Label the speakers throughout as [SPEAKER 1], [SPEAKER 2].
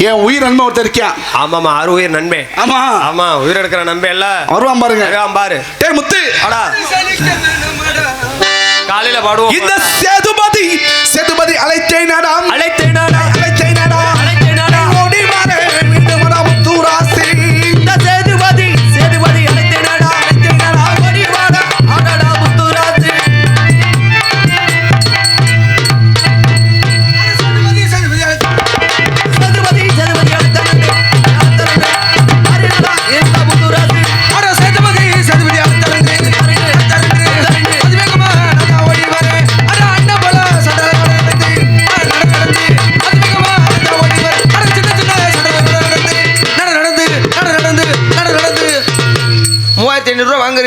[SPEAKER 1] என் உயிர் நன்மை ஒருத்தர் இருக்கியா?
[SPEAKER 2] ஆமாமா அரு உயிர் நன்மை
[SPEAKER 1] ஆமா.
[SPEAKER 2] ஆமா உயிர் எடுக்கிற நன்மை இல்ல?
[SPEAKER 1] வருவான் பாருங்க.
[SPEAKER 2] வருவான் பாரு.
[SPEAKER 1] டேய் முத்து.
[SPEAKER 2] அடா. காலையில பாடுவோம்
[SPEAKER 1] இந்த சேதுபதி சேதுபதி அழைத்தேன் அழைத்தேன்.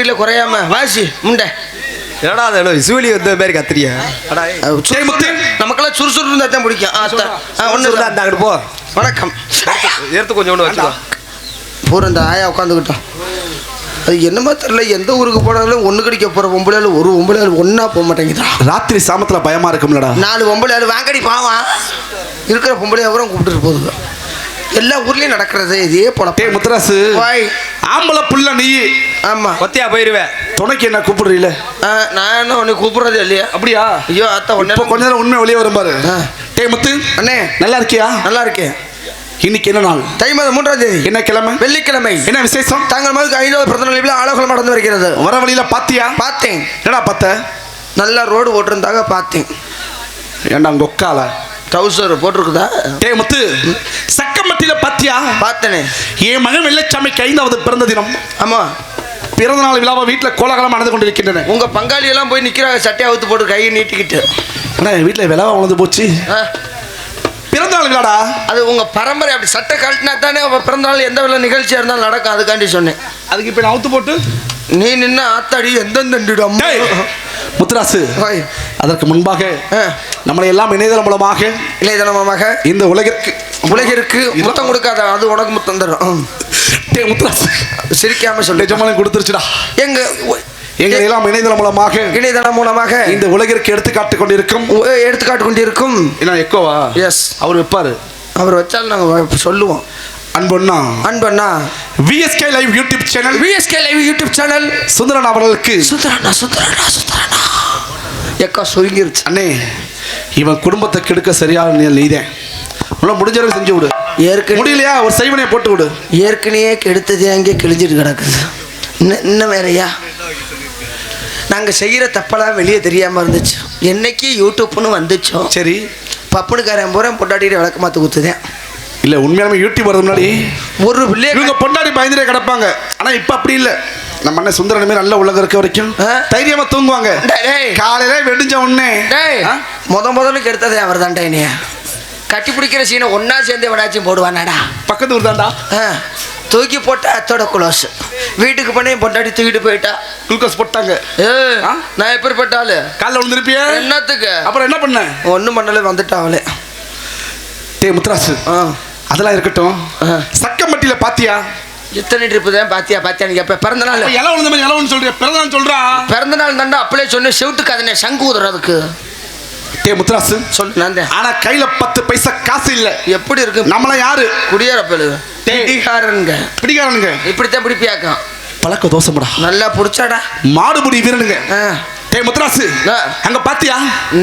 [SPEAKER 3] வாங்குறீங்கள குறையாம வாசி முண்டை.
[SPEAKER 2] என்னடா அது சூழி வந்த மாதிரி
[SPEAKER 3] நமக்கெல்லாம் சுறுசுறு இருந்தா தான் பிடிக்கும். இல்ல.
[SPEAKER 2] அந்த அங்கிட்டு போ.
[SPEAKER 3] வணக்கம்.
[SPEAKER 2] எடுத்து கொஞ்சம் ஒன்று வச்சுக்கோ.
[SPEAKER 3] பூரா இந்த ஆயா உட்காந்துக்கிட்டோம் அது என்னமோ தெரியல எந்த ஊருக்கு போனாலும் ஒன்று கடிக்க போகிற பொம்பளையால் ஒரு பொம்பளையால் ஒன்றா போக மாட்டேங்குதா
[SPEAKER 1] ராத்திரி சாமத்துல பயமா இருக்கும்லடா.
[SPEAKER 3] நாலு பொம்பளையால் வாங்கடி பாவம். இருக்கிற பொம்பளை அப்புறம் கூப்பிட்டுட்டு போகுது எல்லா ஊர்லேயும் நடக்கிறது இதே போல.
[SPEAKER 1] டேய் முத்துராசு
[SPEAKER 3] வாய்
[SPEAKER 1] ஆம்பளை புள்ள நீ.
[SPEAKER 3] ஆமாம்
[SPEAKER 2] ஒத்தியா போயிருவேன்
[SPEAKER 1] துணைக்கு என்ன கூப்பிடுறீல?
[SPEAKER 3] நான் என்ன உன்னை கூப்பிட்றது இல்லையா?
[SPEAKER 1] அப்படியா?
[SPEAKER 3] ஐயோ அத்தா ஒன்று
[SPEAKER 1] கொஞ்ச நேரம் உண்மை வெளியே வரும் பாரு. டேய் முத்து
[SPEAKER 3] அண்ணே.
[SPEAKER 1] நல்லா இருக்கியா?
[SPEAKER 3] நல்லா இருக்கேன்.
[SPEAKER 1] இன்னைக்கு என்ன நாள்?
[SPEAKER 3] தை மாதம் மூன்றாம் தேதி.
[SPEAKER 1] என்ன கிழமை?
[SPEAKER 3] வெள்ளிக்கிழமை.
[SPEAKER 1] என்ன விசேஷம்?
[SPEAKER 3] தங்கள் மதுக்கு ஐந்தாவது பிறந்த நாளில் ஆலோசனை நடந்து வருகிறது.
[SPEAKER 1] வர வழியில பாத்தியா?
[SPEAKER 3] பார்த்தேன்.
[SPEAKER 1] என்னடா பார்த்த?
[SPEAKER 3] நல்லா ரோடு ஓட்டிருந்தாங்க பார்த்தேன்.
[SPEAKER 1] ஏண்டா உங்க ஒக்கால
[SPEAKER 3] ட்ரௌசர் போட்டிருக்குதா?
[SPEAKER 1] டேய் முத்து சக்கம்பட்டியில பாத்தியா?
[SPEAKER 3] பார்த்தனே
[SPEAKER 1] என் மகன் வெள்ளச்சாமிக்கு ஐந்தாவது பிறந்த தினம்.
[SPEAKER 3] ஆமாம்
[SPEAKER 1] பிறந்த நாள் விழாவை வீட்டில் கோலாகலம் நடந்து கொண்டிருக்கின்றன.
[SPEAKER 3] உங்க பங்காளி எல்லாம் போய் நிக்கிறாங்க சட்டையை அவுத்து போட்டு கையை நீட்டிக்கிட்டு.
[SPEAKER 1] அண்ணா வீட்டில் விழாவை உணர்ந்து போச்சு. பிறந்த நாள் விழாடா
[SPEAKER 3] அது உங்க பரம்பரை அப்படி சட்டை கழட்டினா தானே பிறந்த நாள் எந்த வித நிகழ்ச்சியா இருந்தாலும் நடக்கும் அதுக்காண்டி சொன்னேன்.
[SPEAKER 1] அதுக்கு இப்போ நான் அவுத்து போட்டு?
[SPEAKER 3] நீ நின்று ஆத்தாடி எந்தெந்த
[SPEAKER 1] டேய்! முத்துராசு. அதற்கு முன்பாக நம்மளை எல்லாம் இணையதளம் மூலமாக
[SPEAKER 3] இளையதனமாக
[SPEAKER 1] இந்த உலகிற்கு
[SPEAKER 3] உலகிற்கு முத்தம் கொடுக்காத அது உனக்கு முத்தம் தரும்.
[SPEAKER 1] முத்துராசு.
[SPEAKER 3] சிரிக்காம சொல்லு.
[SPEAKER 1] நிஜமாலும் கொடுத்துருச்சுடா.
[SPEAKER 3] எங்க
[SPEAKER 1] எங்களை எல்லாம் இணையதளம் மூலமாக
[SPEAKER 3] இணையதளம் மூலமாக
[SPEAKER 1] இந்த உலகிற்கு எடுத்துக்காட்டு கொண்டிருக்கும்.
[SPEAKER 3] எடுத்துக்காட்டு கொண்டிருக்கும்.
[SPEAKER 1] என்ன எக்கோவா?
[SPEAKER 3] எஸ்
[SPEAKER 1] அவர் வைப்பாரு.
[SPEAKER 3] அவர் வச்சாலும் நாங்கள் சொல்லுவோம்.
[SPEAKER 1] அன்பொன்னா
[SPEAKER 3] அன்பண்ணா.
[SPEAKER 1] VSK live YouTube channel
[SPEAKER 3] VSK live YouTube channel
[SPEAKER 1] Sundaran அவர்களுக்கு.
[SPEAKER 3] சுந்தரண்ணா சுந்தரண்ணா சுந்தரண்ணா. எக்கா சுருங்கிருச்சு.
[SPEAKER 1] அண்ணே இவன் குடும்பத்தை கெடுக்க சரியான நீதேன் உள்ள முடிஞ்ச வரைக்கும் செஞ்சு விடு.
[SPEAKER 3] ஏற்கனவே
[SPEAKER 1] முடியலையா? ஒரு சைவனையை போட்டு விடு.
[SPEAKER 3] ஏற்கனவே கெடுத்தது அங்கே கிழிஞ்சிட்டு கிடக்குது. இன்னும் வேறயா? நாங்கள் செய்கிற தப்பெல்லாம் வெளியே தெரியாமல் இருந்துச்சு. என்னைக்கு யூடியூப்னு வந்துச்சோ
[SPEAKER 1] சரி.
[SPEAKER 3] பப்புனுக்காரன் பூரா பொண்டாட்டிட்டு விளக்க மாற்ற குத்துதேன்.
[SPEAKER 1] இல்ல உண்மையாலுமே யூடியூப் வரது முன்னாடி
[SPEAKER 3] ஒரு பிள்ளைய
[SPEAKER 1] இவங்க பொண்டாடி பயந்துட்டே கிடப்பாங்க. ஆனா இப்ப அப்படி இல்ல. நம்ம அண்ணன் சுந்தரனுமே நல்ல உலகம் இருக்க வரைக்கும்
[SPEAKER 3] ஆ?
[SPEAKER 1] தைரியமா தூங்குவாங்க. காலையில வெடிஞ்ச உடனே?
[SPEAKER 3] முத முதல்ல கெடுத்ததே அவர் தான்டா என்னைய. கட்டி பிடிக்கிற சீனை ஒன்றா சேர்ந்து விடாச்சும் போடுவானாடா.
[SPEAKER 1] பக்கத்து ஊர் தாண்டா
[SPEAKER 3] ஆ, தூக்கி போட்ட அத்தோட குளோஸ். வீட்டுக்கு பண்ணி பொண்டாட்டி தூக்கிட்டு போயிட்டா.
[SPEAKER 1] குளுக்கோஸ் போட்டாங்க.
[SPEAKER 3] ஏ? நான் எப்படிப்பட்ட ஆளு
[SPEAKER 1] காலைல விழுந்திருப்பிய?
[SPEAKER 3] என்னத்துக்கு?
[SPEAKER 1] அப்புறம் என்ன பண்ண?
[SPEAKER 3] ஒன்றும் பண்ணல வந்துட்டா அவளே.
[SPEAKER 1] டேய் முத்துராசு.
[SPEAKER 3] ஆ.
[SPEAKER 1] அதெல்லாம் இருக்கட்டும்.
[SPEAKER 3] ஆ.
[SPEAKER 1] சக்கம்பட்டியில பாத்தியா?
[SPEAKER 3] இத்தனை ட்ரிப்பு தான் பாத்தியா பாத்தியா நீங்க எப்ப பிறந்த நாள்?
[SPEAKER 1] இலை விழுந்த மாதிரி இலை விழுந்து சொல்றியா? பிறந்தான் சொல்றா.
[SPEAKER 3] பிறந்த நாள் தாண்டா அப்படியே சொன்ன செவிட்டுக்கு அதனை சங்கு ஊதுறதுக்கு.
[SPEAKER 1] டேய் முத்துராசு.
[SPEAKER 3] தான்
[SPEAKER 1] ஆனா கையில பத்து பைசா காசு இல்ல.
[SPEAKER 3] எப்படி இருக்கு?
[SPEAKER 1] நம்மள யாரு?
[SPEAKER 3] குடியேறப்பலு
[SPEAKER 1] டேய்.
[SPEAKER 3] பிடிகாரனுங்க.
[SPEAKER 1] பிடிக்காரனுங்க
[SPEAKER 3] இப்படித்தான் பிடிப்பியாக்கம்.
[SPEAKER 1] பழக்க தோசைப்படா
[SPEAKER 3] நல்லா பிடிச்சாடா?
[SPEAKER 1] மாடுபுடி வீரனுங்க. டேய் முத்துராசு. அங்க பாத்தியா?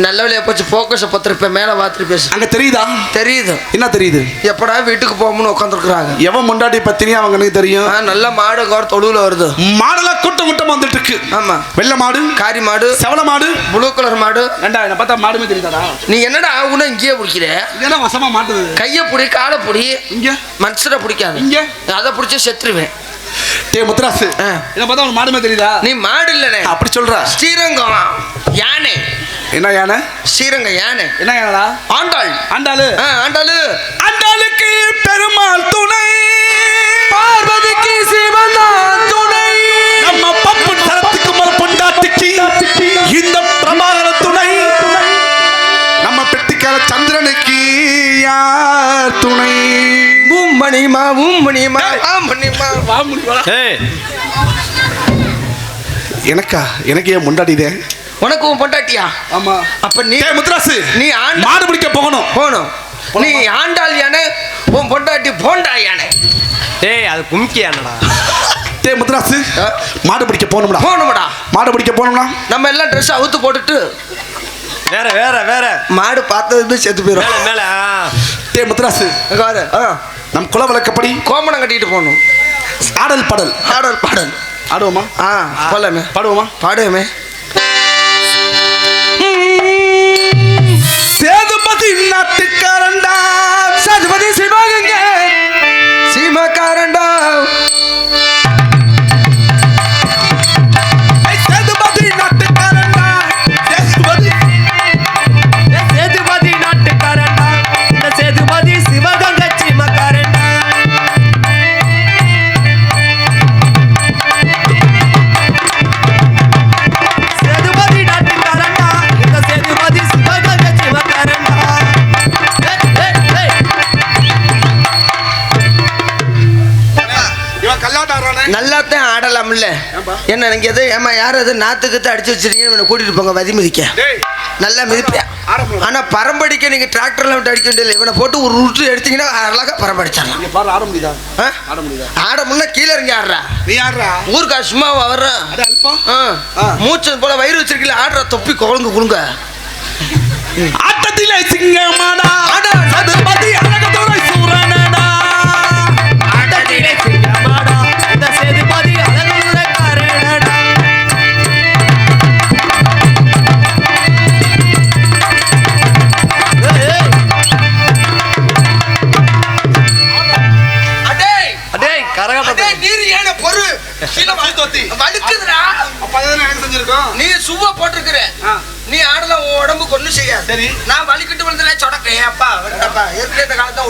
[SPEAKER 3] நல்ல வழியா போச்சு. போக்கஸை பத்திருப்பேன் மேலே பார்த்துட்டு பேசு.
[SPEAKER 1] அங்க தெரியுதா?
[SPEAKER 3] தெரியுது.
[SPEAKER 1] என்ன தெரியுது?
[SPEAKER 3] எப்படா வீட்டுக்கு போகணும்னு உட்காந்துருக்குறாங்க
[SPEAKER 1] எவன் முண்டாடி பத்தினி அவங்க எனக்கு தெரியும்?
[SPEAKER 3] நல்ல மாடு கோர் தொழுவில் வருது.
[SPEAKER 1] மாடெல்லாம் கூட்டம் கூட்டம் வந்துட்டு இருக்கு
[SPEAKER 3] ஆமா.
[SPEAKER 1] வெள்ளை மாடு
[SPEAKER 3] காரி மாடு
[SPEAKER 1] செவல மாடு
[SPEAKER 3] ப்ளூ கலர் மாடு.
[SPEAKER 1] ஏண்டா என்ன பார்த்தா மாடுமே தெரியுதாடா?
[SPEAKER 3] நீ என்னடா ஆகுனா இங்கேயே பிடிக்கிற?
[SPEAKER 1] இதெல்லாம் வசமா மாட்டுது.
[SPEAKER 3] கையை பிடி காலை பிடி.
[SPEAKER 1] இங்க?
[SPEAKER 3] மனுஷரை பிடிக்காது.
[SPEAKER 1] இங்க?
[SPEAKER 3] அதை பிடிச்சி செத்துருவேன்.
[SPEAKER 1] முத்துராசு
[SPEAKER 3] ஆ.
[SPEAKER 1] என்ன பார்த்தா உனக்கு மாடுமே தெரியுதா?
[SPEAKER 3] நீ மாடு இல்லனே
[SPEAKER 1] அப்படி சொல்ற.
[SPEAKER 3] ஸ்ரீரங்கம். யானை.
[SPEAKER 1] என்ன யானை?
[SPEAKER 3] ஸ்ரீரங்கம் யானை.
[SPEAKER 1] என்ன யானடா?
[SPEAKER 3] ஆண்டாள்.
[SPEAKER 1] ஆண்டாளு.
[SPEAKER 3] ஆண்டாளு.
[SPEAKER 1] ஆண்டாளுக்கு பெருமாள் துணை.
[SPEAKER 3] பார்வதிக்கு சிவன் துணை.
[SPEAKER 1] நம்ம பப்பு தரத்துக்கு மேல பொண்டாட்டிக்கு இந்த பிரபாகர துணை. நம்ம பெட்டிக்கார சந்திரனுக்கு யார் துணை?
[SPEAKER 3] மும்மணிமா மும்மணிமா ஆமணிமா
[SPEAKER 2] ஏய்.
[SPEAKER 1] எனக்கா? எனக்கு ஏன் முண்டாடிதே
[SPEAKER 3] உனக்கு உன் பொண்டாட்டியா?
[SPEAKER 1] ஆமா.
[SPEAKER 3] அப்ப நீ
[SPEAKER 1] டேய் முத்துராசு
[SPEAKER 3] நீ ஆண்ட
[SPEAKER 1] மாடு பிடிக்க போகணும்.
[SPEAKER 3] போகணும். நீ ஆண்டாள் யானை உன் பொண்டாட்டி
[SPEAKER 2] ஏய் அது கும்கியானடா
[SPEAKER 1] டே முத்துராசு மாடு பிடிக்க போகணும்டா.
[SPEAKER 3] போகணும்டா.
[SPEAKER 1] மாடு பிடிக்க போகணும்டா.
[SPEAKER 3] நம்ம எல்லாம் ட்ரெஸ் அவுத்து போட்டுட்டு
[SPEAKER 2] வேற வேற வேற.
[SPEAKER 3] மாடு பார்த்ததுமே செத்து போயிடும்
[SPEAKER 2] மேல மேல ஆ.
[SPEAKER 1] டே
[SPEAKER 3] அங்க பாரு. ஆ,
[SPEAKER 1] நம் குல வழக்கப்படி
[SPEAKER 3] கோமணம் கட்டிட்டு போகணும்.
[SPEAKER 1] ஆடல் பாடல்.
[SPEAKER 3] ஆடல் பாடல்.
[SPEAKER 1] ஆடுவோமா?
[SPEAKER 3] ஆ போலாமே
[SPEAKER 1] பாடுவோமா?
[SPEAKER 3] பாடுவோமே.
[SPEAKER 1] சேதுபதி நாட்டுக்காரண்டா
[SPEAKER 3] சதுபதி சிவகங்க. சீமக்காரண்டா ஆடலாம்ல என்ன நீங்க எது ஏமா யார் எது நாத்துக்கு அடிச்சு வச்சிருக்கீங்க இவனை கூட்டிட்டு போங்க வதி மிதிக்க. நல்லா மிதிப்பியா
[SPEAKER 1] ஆட முடியும்.
[SPEAKER 3] ஆனா பரம்படிக்க நீங்க டிராக்டர்ல விட்டு அடிக்க வேண்டியது இவனை போட்டு ஒரு உருட்டு எடுத்தீங்கன்னா அழகா பரம்படிச்சிடலாம்.
[SPEAKER 1] ஆட முடியுதா? ஆட
[SPEAKER 3] முன்ன கீழே இறங்கி ஆடுறா.
[SPEAKER 1] நீ ஆடுறா?
[SPEAKER 3] ஊருக்கா சும்மா வர்றான். மூச்சு போல வயிறு வச்சிருக்கல ஆடுற தொப்பி குழங்கு குழுங்க
[SPEAKER 1] ஆட்டத்திலே சிங்கமாடா.
[SPEAKER 3] ஆட,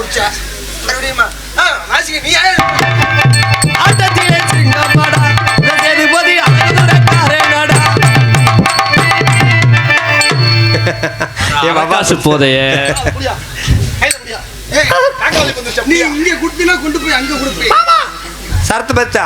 [SPEAKER 3] மறுபடியுமா ஆ வாசிக்க நீ
[SPEAKER 2] ஆட்டத்திலே
[SPEAKER 4] போதையே.
[SPEAKER 3] நீ இங்க குடுத்தினா கொண்டு போய் அங்க கொடுப்பி
[SPEAKER 2] சரத்து பச்சா.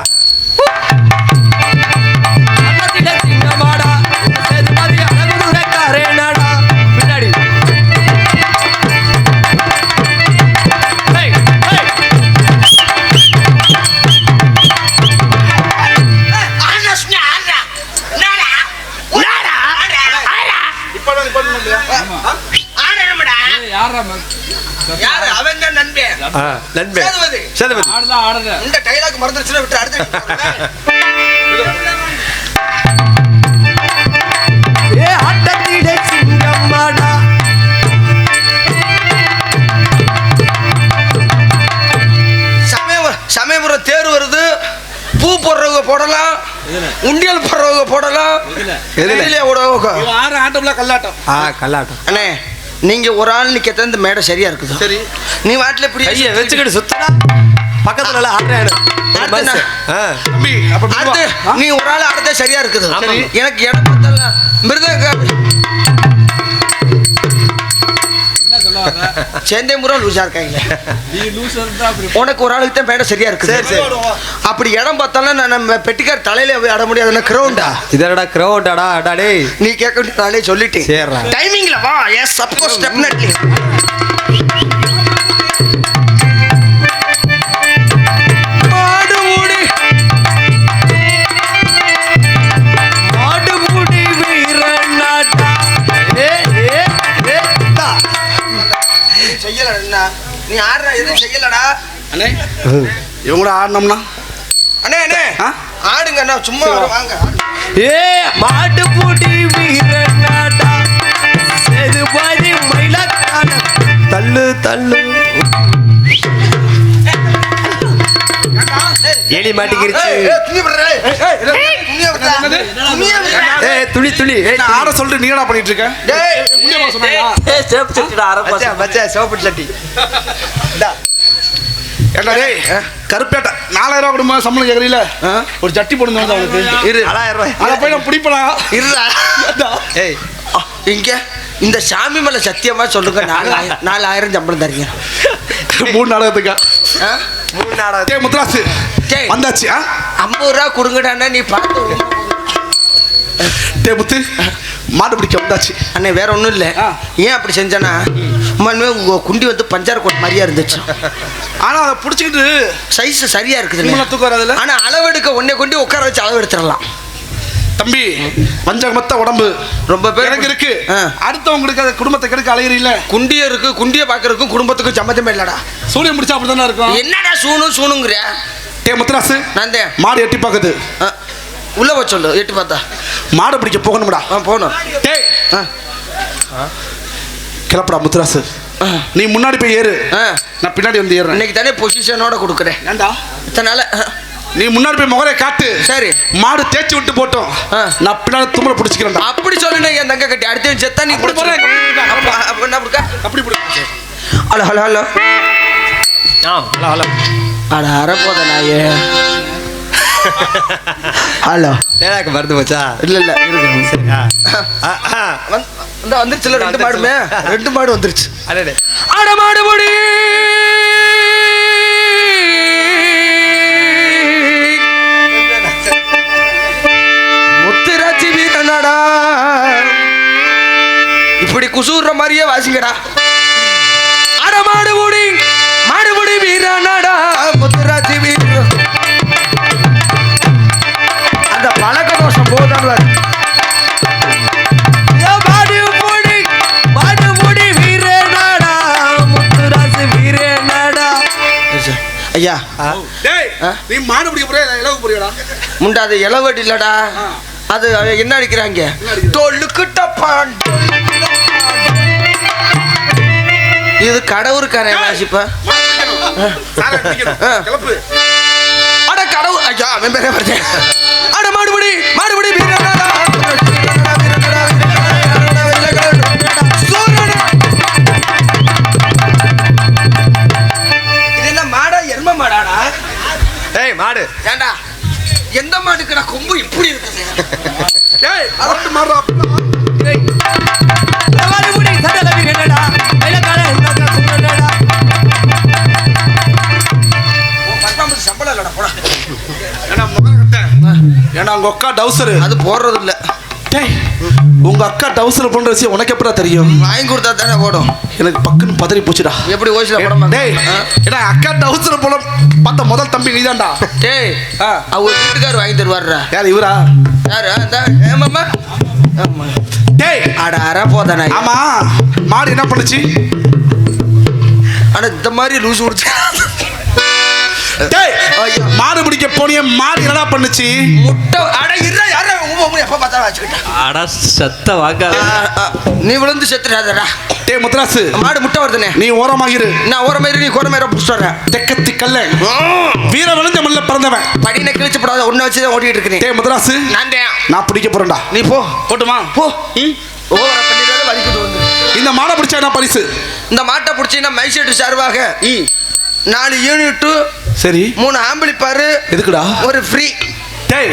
[SPEAKER 2] நண்பே.
[SPEAKER 3] சேதுபதி. இந்த டைலாக் மறந்துருச்சுன்னா விட்டு அடுத்து
[SPEAKER 2] ஏ ஆட்டத்திலே சிங்கமாடா
[SPEAKER 3] சமயபுரம் சமயபுரம் தேர் வருது. பூ போடுறவங்க போடலாம். உண்டியல் போடுறவங்க போடலாம்.
[SPEAKER 2] எதுல?
[SPEAKER 1] இவன் ஆடுற ஆட்டம்ல கல்லாட்டம்.
[SPEAKER 2] ஆ கல்லாட்டம்.
[SPEAKER 3] அண்ணே நீங்க ஒரு ஆள் நிக்கத்தான் இந்த மேடை சரியா இருக்குது?
[SPEAKER 1] சரி.
[SPEAKER 3] நீ வாட்டில இப்படி
[SPEAKER 2] கையை வச்சுக்கிட்டு சுத்தடா. பக்கத்துல எல்லாம் ஆடுறேன்?
[SPEAKER 3] நீ ஒரு ஆள் ஆடுறதே சரியா இருக்குது. எனக்கு இடம் பத்தல மிருதங்க சேந்தேபுரம் லூசா இருக்காங்க உனக்கு ஒரு ஆளுக்கு தான் மேடை சரியா இருக்குது.
[SPEAKER 2] சரி, சரி.
[SPEAKER 3] அப்படி இடம் பார்த்தாலும் நான் நம்ம பெட்டிக்கார் தலையில போய் ஆட முடியாதுன்னா கிரவுண்டா
[SPEAKER 2] இதடா கிரௌண்டாடா அடா டேய்
[SPEAKER 3] நீ கேட்க வேண்டிய சொல்லிட்டேன். டைமிங்ல வா. எஸ் டெஃபினெட்லி மாடு
[SPEAKER 1] அண்ணே. இவங்க கூட ஆடினோம்னா
[SPEAKER 3] அண்ணே அண்ணே? ஆடுங்க அண்ணா. சும்மா வாங்க.
[SPEAKER 2] ஏ மாடு முடி வீரனாடா சேதுபதி மயிலக்கான தள்ளு தள்ளு. எலி மாட்டிக்கிருச்சு. துளி துளி. ஏ
[SPEAKER 1] நான் ஆட சொல்லிட்டு நீ என்ன பண்ணிட்டு இருக்க?
[SPEAKER 2] சோப்பு சட்டி.
[SPEAKER 1] ஏண்டா டேய்? கருப்பேட்டை. நாலாயிரம் ரூபா கொடுமா சம்பளம் கேட்குறீல
[SPEAKER 3] ஆ?
[SPEAKER 1] ஒரு ஜட்டி போடுங்க வந்து அவனுக்கு
[SPEAKER 3] இரு.
[SPEAKER 2] நாலாயிரம் ரூபாய்.
[SPEAKER 1] அதை போய் நான் பிடிப்பனா?
[SPEAKER 3] இருடா.
[SPEAKER 2] ஏய்
[SPEAKER 3] ஆ, இங்க இந்த சாமி மேல சத்தியமா சொல்லுங்க. நாலாயிரம் நாலாயிரம் சம்பளம் தரீங்க.
[SPEAKER 1] மூணு நாடகத்துக்கா.
[SPEAKER 3] ஆ?
[SPEAKER 2] மூணு நாடகம்
[SPEAKER 1] டேய். வந்தாச்சு ஆ?
[SPEAKER 3] ஐம்பது ரூபா கொடுங்கடாண்ணா நீ பார்த்து
[SPEAKER 1] டே முத்து. மாடு பிடிக்க வந்தாச்சு.
[SPEAKER 3] அண்ணே வேற ஒன்றும் இல்லை.
[SPEAKER 1] ஆ.
[SPEAKER 3] ஏன் அப்படி செஞ்சேன்னா உண்மையுமே உங்க குண்டி வந்து பஞ்சார் கோட் மாதிரியா இருந்துச்சு.
[SPEAKER 1] ஆனா அதை பிடிச்சிக்கிட்டு
[SPEAKER 3] சைஸ் சரியா
[SPEAKER 1] உங்களை
[SPEAKER 3] இருக்குது
[SPEAKER 1] தூக்கம் வராதுல்ல?
[SPEAKER 3] ஆனா அளவெடுக்க ஒன்னே கொண்டு உட்கார வச்சு அளவு எடுத்துடலாம்
[SPEAKER 1] தம்பி பஞ்சமத்த உடம்பு.
[SPEAKER 3] ரொம்ப பேர்
[SPEAKER 1] எனக்கு இருக்கு. அடுத்தவங்களுக்கு அதை குடும்பத்தை கெடுக்க அலையிறீல்ல
[SPEAKER 3] குண்டிய இருக்கு குண்டிய பாக்குறதுக்கும் குடும்பத்துக்கும் சம்மந்தமே இல்லடா.
[SPEAKER 1] சூரியன் முடிச்சா அப்படிதானே இருக்கும்?
[SPEAKER 3] என்னடா சூனு சூனுங்கிற?
[SPEAKER 1] டே முத்துராசு.
[SPEAKER 3] நான்
[SPEAKER 1] மாடு எட்டி பாக்குது.
[SPEAKER 3] ஆ, உள்ள வர சொல்லு எட்டு பார்த்தா.
[SPEAKER 1] மாடு பிடிக்க போகணும்டா.
[SPEAKER 3] போகணும்.
[SPEAKER 1] டேய்
[SPEAKER 3] ஆ,
[SPEAKER 1] கிளப்புடா முத்துராசு.
[SPEAKER 3] ஆ,
[SPEAKER 1] நீ முன்னாடி போய் ஏறு.
[SPEAKER 3] ஆ.
[SPEAKER 1] நான் பின்னாடி வந்து ஏறுறேன்.
[SPEAKER 3] இன்னைக்கு தானே பொசிஷனோட கொடுக்குறேன்.
[SPEAKER 1] ஏண்டா
[SPEAKER 3] இத்தனை நாள் ஆ,
[SPEAKER 1] நீ முன்னாடி போய் முகரை காட்டு.
[SPEAKER 3] சரி.
[SPEAKER 1] மாடு தேய்ச்சி விட்டு போட்டோம்.
[SPEAKER 3] ஆ.
[SPEAKER 1] நான் பின்னாடி தும்பல பிடிச்சிக்கிறேன்டா.
[SPEAKER 3] அப்படி சொல்லுங்க என் தங்க கட்டி. அடுத்த செத்தா நீ
[SPEAKER 1] அப்படி போறேன்.
[SPEAKER 3] என்ன கொடுக்க?
[SPEAKER 1] அப்படி பிடி
[SPEAKER 3] ஹலோ ஹலோ ஹலோ.
[SPEAKER 2] ஆ ஹலோ ஹலோ.
[SPEAKER 3] அட அறப்போத நாயே. ஹலோ.
[SPEAKER 2] எனக்கு மறந்து போச்சா?
[SPEAKER 3] இல்ல இல்ல இருக்கு
[SPEAKER 2] சரி ஆ. ஆ, ஆ.
[SPEAKER 3] வந்து இந்த வந்துருச்சுல ரெண்டு மாடுமே? ரெண்டு மாடு வந்துருச்சு.
[SPEAKER 2] அடடே
[SPEAKER 3] அட மாடு முடி. முத்துராட்சி வீரனடா. இப்படி குசூர்ற மாதிரியே வாசிங்கடா.
[SPEAKER 1] நீ மாடு பிடிக்க போறியா? இலவு போறியாடா
[SPEAKER 3] முண்டா அது இளவடி இல்லடா. அது என்ன அடிக்கிறாங்க இது கடவுருக்காரன் வாசிப்பா
[SPEAKER 1] மாடு
[SPEAKER 3] அட கடவுள் ஐயா அவன் பேரே வருது அட மாடுபடி எந்த மாடுக்குடா கொம்பு இப்படி இருக்குது?
[SPEAKER 1] டேய் அரட்டு
[SPEAKER 3] பத்தாம்பது சம்பளம் இல்லடா போடா.
[SPEAKER 1] ஏண்டா உங்க அக்கா டவுசர்?
[SPEAKER 3] அது போடுறது இல்ல
[SPEAKER 1] உங்க அக்கா டவுசர் பண்ற விஷயம் உனக்கு எப்படா தெரியும்?
[SPEAKER 3] வாங்கி கொடுத்தா தானே போடும்
[SPEAKER 1] எனக்கு பக்குன்னு பதறி போச்சுடா.
[SPEAKER 3] எப்படி ஓசில போட
[SPEAKER 1] டேய் ஏடா அக்கா டவுசர் போல பார்த்த முதல் தம்பி நீதான்டா.
[SPEAKER 3] டேய். அவர் வீட்டுக்கார் வாங்கி தருவாருடா.
[SPEAKER 1] யார் இவரா?
[SPEAKER 3] யாரு? அந்த ஏமாம்மா ஆமா.
[SPEAKER 1] டேய்.
[SPEAKER 3] அட அற போதானே
[SPEAKER 1] ஆமா மாடு என்ன பண்ணுச்சு?
[SPEAKER 3] ஆனா இந்த மாதிரி லூஸ் குடிச்சு.
[SPEAKER 1] மாடு பிடிக்க போனிய மாடு என்னடா பண்ணுச்சு?
[SPEAKER 3] முட்டை அட இருடா யாரா எப்ப பார்த்தா வச்சுக்கிட்டேன்
[SPEAKER 2] அடா சத்த வாக்காத
[SPEAKER 3] நீ விழுந்து செத்துறாதடா.
[SPEAKER 1] டேய் முத்ராசு
[SPEAKER 3] மாடு முட்டை வருதுனே
[SPEAKER 1] நீ ஓரமாகிரு.
[SPEAKER 3] நான் ஓர மாதிரி நீ கோர மாதிரி பிடிச்சிட்டு வரேன்.
[SPEAKER 1] தெக்கத்தி கல்ல. வீர விழுந்த மல்ல பிறந்தவன்.
[SPEAKER 3] படினை கிழிச்சு போடாத ஒன்றை வச்சு தான் ஓட்டிட்டு இருக்கிறேன்.
[SPEAKER 1] டேய் முத்ராசு
[SPEAKER 3] நான்
[SPEAKER 1] நான் பிடிக்க போறேன்டா.
[SPEAKER 3] நீ போ.
[SPEAKER 1] போட்டுமா?
[SPEAKER 3] போ. ஓவர பண்ணிடாத வலிக்கிட்டு வந்து.
[SPEAKER 1] இந்த மாடை பிடிச்சா என்ன பரிசு?
[SPEAKER 3] இந்த மாட்டை பிடிச்சின்னா மைசெட்டு சார்பாக நாலு யூனிட்டு
[SPEAKER 1] சரி.
[SPEAKER 3] மூணு ஆம்பிளிப்பாரு
[SPEAKER 1] எதுக்குடா?
[SPEAKER 3] ஒரு ஃப்ரீ
[SPEAKER 1] டேய்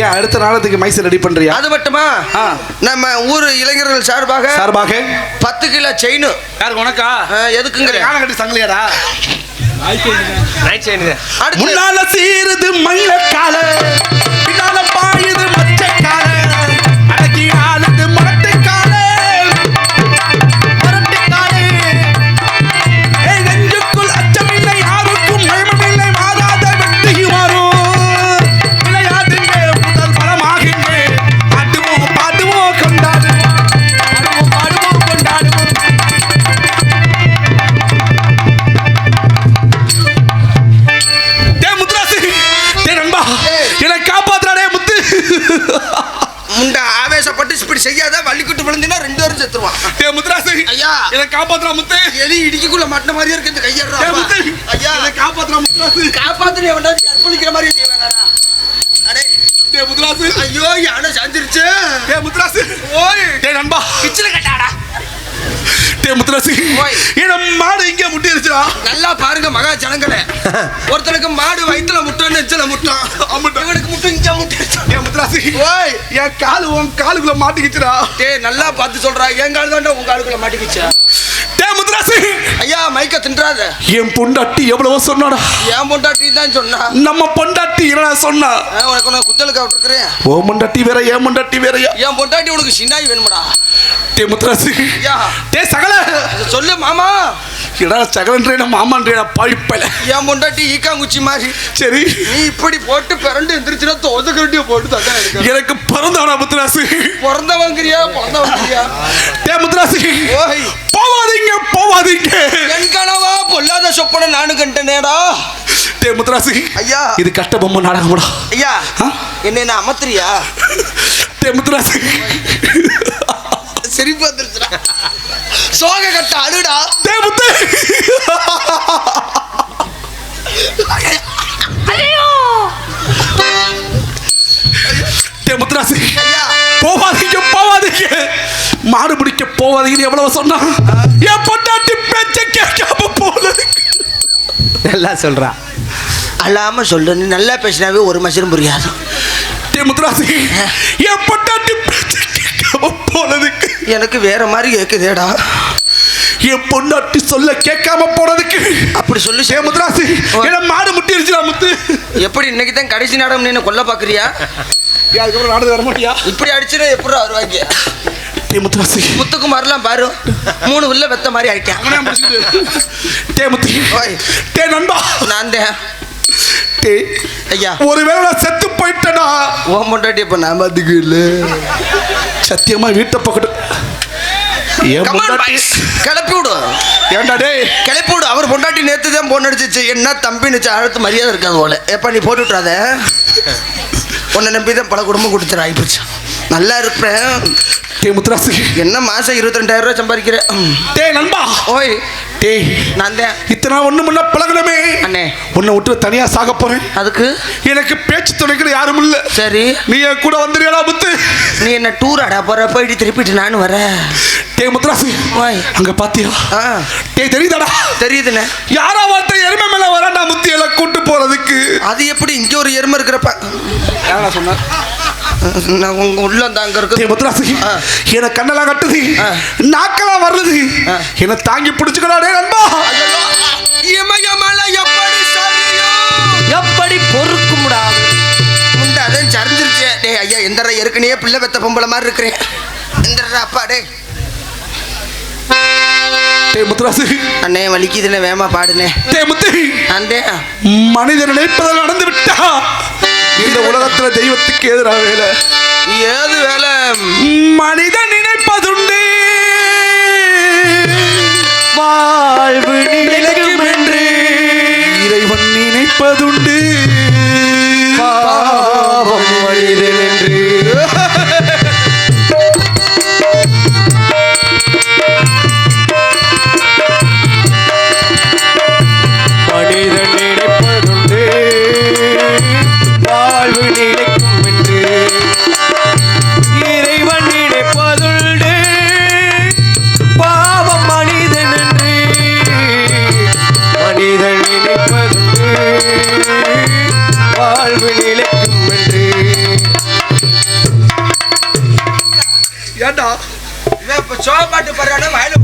[SPEAKER 1] ஏன் அடுத்த நாளத்துக்கு மைசூர் ரெடி பண்றியா?
[SPEAKER 3] அது மட்டுமா?
[SPEAKER 1] ஆ.
[SPEAKER 3] நம்ம ஊர் இளைஞர்கள் சார்பாக
[SPEAKER 1] சார்பாக.
[SPEAKER 3] பத்து கிலோ செயின்
[SPEAKER 1] யாருக்கு உனக்கா?
[SPEAKER 3] எதுக்குங்கிற
[SPEAKER 1] காலம் கட்டி சங்கிலியாடா? முன்னால சீருது மயிலக்கால பின்னால
[SPEAKER 3] ஐயா.
[SPEAKER 1] என்னை காப்பாத்துறா முத்து.
[SPEAKER 3] எலி இடிக்குள்ள மாட்டின மாதிரியே இருக்கு இந்த கையறா
[SPEAKER 1] முத்து.
[SPEAKER 3] ஐயா.
[SPEAKER 1] என்னை காப்பாத்துறா முத்துராசு.
[SPEAKER 3] காப்பாத்துனே வேண்டாம் கற்பழிக்கிற மாதிரி செய்வானா அடே.
[SPEAKER 1] டே முத்துராசு.
[SPEAKER 3] ஐயோ யானை சாஞ்சிருச்சு.
[SPEAKER 1] டே முத்துராசு.
[SPEAKER 3] ஓய்.
[SPEAKER 1] டே நண்பா.
[SPEAKER 3] கிச்சில கட்டாடா.
[SPEAKER 1] டே முத்துராசு. என்ன மாடு இங்கே முட்டிருச்சுடா
[SPEAKER 3] நல்லா பாருங்க மகா ஜனங்களே. ஒருத்தனுக்கு மாடு வயித்துல முட்டம் நெச்சில முட்டம்
[SPEAKER 1] ஆமாண்டா.
[SPEAKER 3] இவனுக்கு முட்டம் இங்க முட்டம்
[SPEAKER 1] என் முத்துராசி?
[SPEAKER 3] ஓய்.
[SPEAKER 1] என் காலு உன் காலுக்குள்ள மாட்டிக்கிச்சுடா.
[SPEAKER 3] டேய் நல்லா பார்த்து சொல்றா. என் கால் தாண்டா உங்க காலுக்குள்ள மாட்டிக்கிச்சு.
[SPEAKER 1] முத்துராசி
[SPEAKER 3] ஐயா மைக்க தின்றாத.
[SPEAKER 1] என் பொண்டாட்டி எவ்வளவோ சொன்னாடா.
[SPEAKER 3] என் பொண்டாட்டி தான் சொன்னா.
[SPEAKER 1] நம்ம பொண்டாட்டி என்ன சொன்னா?
[SPEAKER 3] உனக்கு நான் குத்தலுக்கு விட்டுருக்கிறேன்.
[SPEAKER 1] ஓ முண்டாட்டி வேற ஏன் முண்டாட்டி வேறயா
[SPEAKER 3] என் பொண்டாட்டி உனக்கு சின்னாய் வேணுமாடா.
[SPEAKER 1] டே முத்துராசி டே சகல.
[SPEAKER 3] சொல்லு மாமா.
[SPEAKER 1] இடா சகலன்றேன மாமான்றேன பாய்ப்பல
[SPEAKER 3] என் பொண்டாட்டி ஈக்காங்குச்சி மாதிரி.
[SPEAKER 1] சரி.
[SPEAKER 3] நீ இப்படி போட்டு பிறண்டு எந்திரிச்சுனா தோசை கரண்டியை போட்டு எடுக்க
[SPEAKER 1] எனக்கு பிறந்தவனா முத்துராசி
[SPEAKER 3] பிறந்தவங்கிறியா பிறந்தவங்கிறியா?
[SPEAKER 1] டே முத்துராசி
[SPEAKER 3] ஓய்
[SPEAKER 1] போவாதீங்க போவாதீங்க.
[SPEAKER 3] என் கனவா பொல்லாத சொப்பனை நானு கண்டனேடா.
[SPEAKER 1] டே முத்துராசி
[SPEAKER 3] ஐயா.
[SPEAKER 1] இது கஷ்ட பொம்மை நாடகம்டா.
[SPEAKER 3] ஐயா? என்ன என்ன அமர்த்துறியா?
[SPEAKER 1] டே முத்துராசி.
[SPEAKER 3] சிரிப்பு வந்துருச்சுடா. சோக கட்ட அழுடா.
[SPEAKER 1] டே முத்து. டே முத்துராசி.
[SPEAKER 3] ஐயா.
[SPEAKER 1] போவாதீங்க போவாதீங்க. மாடு பிடிக்க போவாதீங்கன்னு எவ்வளவு சொன்னா? என் பொண்டாட்டி பேச்ச கேட்காம போனது.
[SPEAKER 2] நல்லா சொல்றா.
[SPEAKER 3] அழாம சொல்லு நல்லா பேசினாவே ஒரு மசரும் புரியாது.
[SPEAKER 1] முத்துராசி என் பொண்டாட்டி பேச்ச கேட்காம போனதுக்கு.
[SPEAKER 3] எனக்கு வேற மாதிரி கேக்குதேடா.
[SPEAKER 1] என் பொண்டாட்டி சொல்ல கேட்காம போனதுக்கு.
[SPEAKER 3] அப்படி சொல்லு
[SPEAKER 1] ஏ முத்துராசி என்ன மாடு முட்டிருச்சுடா முத்து.
[SPEAKER 3] எப்படி இன்னைக்கு தான் கடைசி நாடகம் நீ என்ன கொல்ல பாக்குறியா?
[SPEAKER 1] ஏன் அதுக்கப்புறம் நாடு வர மாட்டியா?
[SPEAKER 3] இப்படி அடிச்சுனா எப்படி வருவாங்க?
[SPEAKER 1] டே முத்துராசி
[SPEAKER 3] முத்துக்குமார்லாம் பாரு மூணு உள்ள வெத்த மாதிரி ஆயிட்டான்.
[SPEAKER 1] டே முத்து. டே நண்பா.
[SPEAKER 3] நான் தான்
[SPEAKER 1] டே
[SPEAKER 3] ஐயா.
[SPEAKER 1] ஒருவேளை நான் செத்து போயிட்டேனா?
[SPEAKER 3] ஓம் பொண்டாட்டி இப்ப நான் பாத்துக்கல.
[SPEAKER 1] சத்தியமா வீட்டை பக்கத்து என் பொண்டாட்டி
[SPEAKER 3] கிளப்பி விடு.
[SPEAKER 1] ஏன்டா டேய்
[SPEAKER 3] கிளப்பி விடு. அவர் பொண்டாட்டி நேத்து தான் போன் அடிச்சிச்சு. என்ன தம்பினுச்சு அழுத்து மரியாதை இருக்காது போல. எப்ப நீ போட்டு விட்றாத உன்னை நம்பி தான் பல குடும்பம் கொடுத்துரு ஆயிப்போச்சு நல்லா இருப்பேன்.
[SPEAKER 1] டே முத்துராசி.
[SPEAKER 3] என்ன மாசம் இருபத்தி ரெண்டாயிரம் ரூபாய் சம்பாதிக்கிறேன் ம்.
[SPEAKER 1] டேய் நண்பா.
[SPEAKER 3] ஓய்.
[SPEAKER 1] டேய்
[SPEAKER 3] நான் தான்.
[SPEAKER 1] இத்தனை ஒண்ணு முன்ன பழகணுமே
[SPEAKER 3] அண்ணே.
[SPEAKER 1] உன்னை விட்டு தனியா சாக போறேன்.
[SPEAKER 3] அதுக்கு?
[SPEAKER 1] எனக்கு பேச்சு துணைக்கிற யாரும் இல்ல.
[SPEAKER 3] சரி.
[SPEAKER 1] நீ என் கூட வந்துடுறியடா முத்து.
[SPEAKER 3] நீ என்ன டூர் அடா போற போயிட்டு திருப்பிட்டு நானும் வரேன்.
[SPEAKER 1] டேய் முத்துராசி.
[SPEAKER 3] ஓய்.
[SPEAKER 1] அங்க பாத்தியா?
[SPEAKER 3] ஆ.
[SPEAKER 1] டேய் தெரியுதாடா?
[SPEAKER 3] தெரியுதுண்ணே.
[SPEAKER 1] யாரா வார்த்தை எருமை மேல முத்தி எல்லாம் கூட்டு போறதுக்கு.
[SPEAKER 3] அது எப்படி இங்க ஒரு எருமை இருக்கிறப்ப?
[SPEAKER 1] யாரா சொன்ன?
[SPEAKER 3] நான் உங்க உள்ள அந்த அங்க இருக்கு
[SPEAKER 1] முத்துராசி. என கண்ணெல்லாம் கட்டுது. நாக்கெல்லாம் வருது
[SPEAKER 3] ஆ.
[SPEAKER 1] என்ன தாங்கி பிடிச்சுக்கடா டேய் நண்பா.
[SPEAKER 3] இமயமலை எப்படி
[SPEAKER 2] எப்படி பொறுக்கும்டா?
[SPEAKER 3] முண்டை அதான் சரிஞ்சிருச்சு. டேய் ஐயா எந்தரா ஏற்கனவே பிள்ளை பெத்த பொம்பளை மாதிரி இருக்கிறேன். எந்தரா அப்பா
[SPEAKER 1] முத்துராசி.
[SPEAKER 3] அண்ணே வலிக்குதுண்ணே வேமா பாடுனே
[SPEAKER 1] முத்து.
[SPEAKER 3] அந்த
[SPEAKER 1] மனிதன் நினைப்பதில் நடந்து விட்டா இந்த உலகத்துல தெய்வத்துக்கு எதிராக வேலை.
[SPEAKER 3] ஏது வேலை?
[SPEAKER 1] மனிதன் நினைப்பதுண்டு.
[SPEAKER 2] வாழ்வு
[SPEAKER 1] நிலைக்கும் என்று இறைவன் நினைப்பதுண்டு. ஏண்டா?
[SPEAKER 3] இவன் இப்ப சோப்பாட்டு பாடுறானே வயல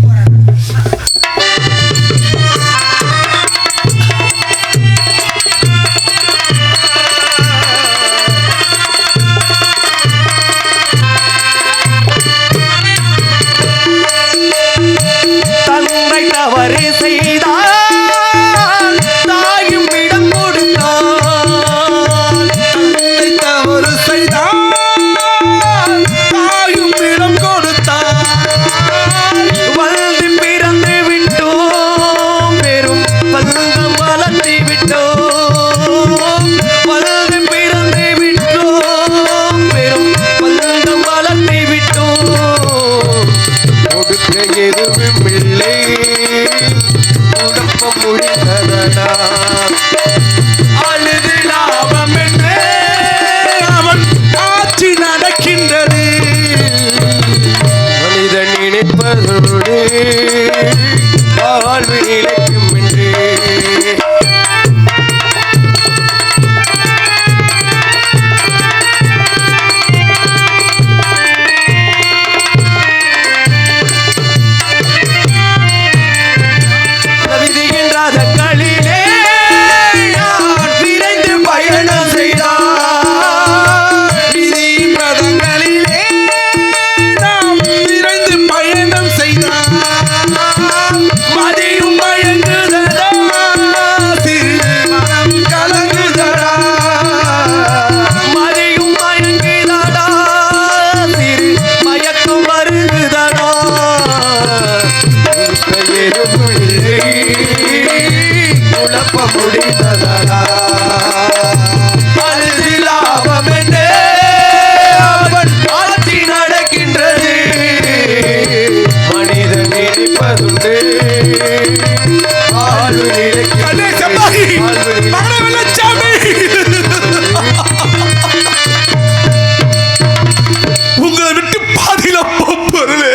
[SPEAKER 1] உங்களை விட்டு பாதியில போறே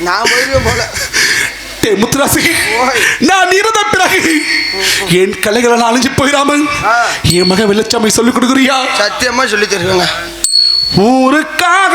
[SPEAKER 3] நான் போல
[SPEAKER 1] முத்துராசி. நான் இறந்த பிறகு. என் கலைகளை அழிஞ்சு போயிடாமல். என் மகன் வெள்ளச்சாமி சொல்லிக் கொடுக்குறியா?
[SPEAKER 3] சத்தியமா சொல்லி தருவேங்க.
[SPEAKER 1] ஊருக்காக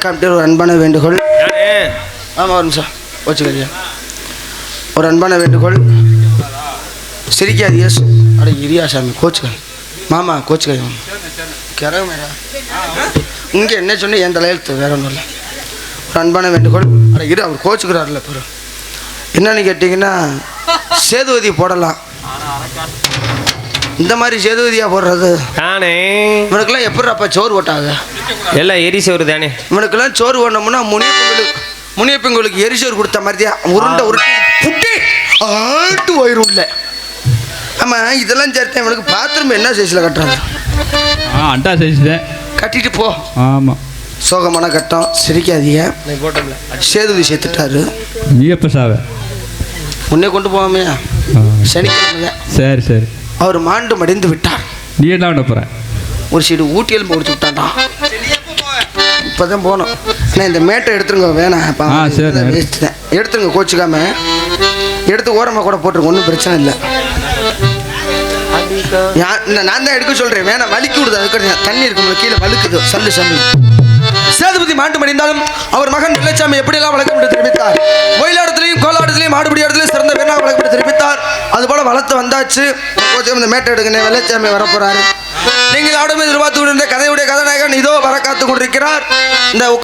[SPEAKER 3] விழா கமிட்டியில் ஒரு அன்பான வேண்டுகோள். ஆமாம் ஒரு நிமிஷம். வச்சுக்கலையா ஒரு அன்பான வேண்டுகோள். சிரிக்காதியா அட இரியா சாமி கோச்சுக்கல் மாமா கோச்சுக்கல் கிரக மேடா இங்கே என்ன சொன்ன என் தலையெழுத்து வேற ஒன்றும் இல்லை. ஒரு அன்பான வேண்டுகோள். அட இரு அவர் கோச்சுக்கிறாருல பிறகு என்னன்னு கேட்டிங்கன்னா சேதுவதி போடலாம். இந்த மாதிரி சேதுவதியா போடுறது?
[SPEAKER 4] தானே
[SPEAKER 3] இவனுக்கெல்லாம் எப்படிப்பா சோறு போட்டாங்க?
[SPEAKER 4] எல்லாம் எரிசோறு தானே?
[SPEAKER 3] இவனுக்கெல்லாம் சோறு வேணும்னா முனியப்பங்களுக்கு முனியப்பங்களுக்கு எரிசோறு கொடுத்த மாதிரி தான் உருண்டை உருட்டி புட்டி ஆட்டு போயிரும்ல ஆமா இதெல்லாம் சேர்த்தேன் இவனுக்கு பாத்ரூம் என்ன சைஸில் கட்டுறாங்க?
[SPEAKER 5] ஆ அண்டா சைஸ் தான்.
[SPEAKER 3] கட்டிட்டு போ.
[SPEAKER 5] ஆமாம்
[SPEAKER 3] சோகமான கட்டம் சிரிக்காதீங்க. சேதுதி சேர்த்துட்டாரு.
[SPEAKER 5] நீ எப்போ சாவ?
[SPEAKER 3] முன்னே கொண்டு போவாமே சனிக்கிழமை
[SPEAKER 5] சரி சரி.
[SPEAKER 3] அவர் மாண்டு மடிந்து விட்டார்.
[SPEAKER 5] நீ என்ன பண்ண போகிற
[SPEAKER 3] ஒரு சீடு ஊட்டி எலும்பு கொடுத்து விட்டான்டா. இப்போதான் போனோம். அண்ணா இந்த மேட்டை எடுத்துருங்க வேணாம் இப்போ
[SPEAKER 5] ஆ, சரி.
[SPEAKER 3] வேஸ்ட் தான் எடுத்துருங்க கோச்சிக்காம. எடுத்து ஓரமாக கூட போட்டுருங்க ஒன்றும் பிரச்சனை இல்லை. நான் தான் எடுக்க சொல்றேன் வேணாம் வலிக்கி விடுது அதுக்கு தண்ணி இருக்கும்ல கீழே வழுக்குது. சல்லு சல்லு. சேதுபதி மாண்டு மடிந்தாலும் அவர் மகன் வெள்ளச்சாமி எப்படியெல்லாம் வழக்கம் என்று தெரிவித்தார்? ஒயிலாடத்திலையும் கோலாடத்திலையும் மாடுபிடி இடத்துலையும் சிறந்த வீரனாக வழக்கம் என்று தெரிவித்தார். அதுபோல வளர்த்து வந்தாச்சு. இந்த மேட்டை எடுக்கணும் வெள்ளச்சாமி வரப்போறாரு. நீங்கள் ஆடும் எதிர்பார்த்து கொண்டிருந்த கதையுடைய கதாநாயகன் இதோ வர காத்து கொண்டிருக்கிறார். இந்த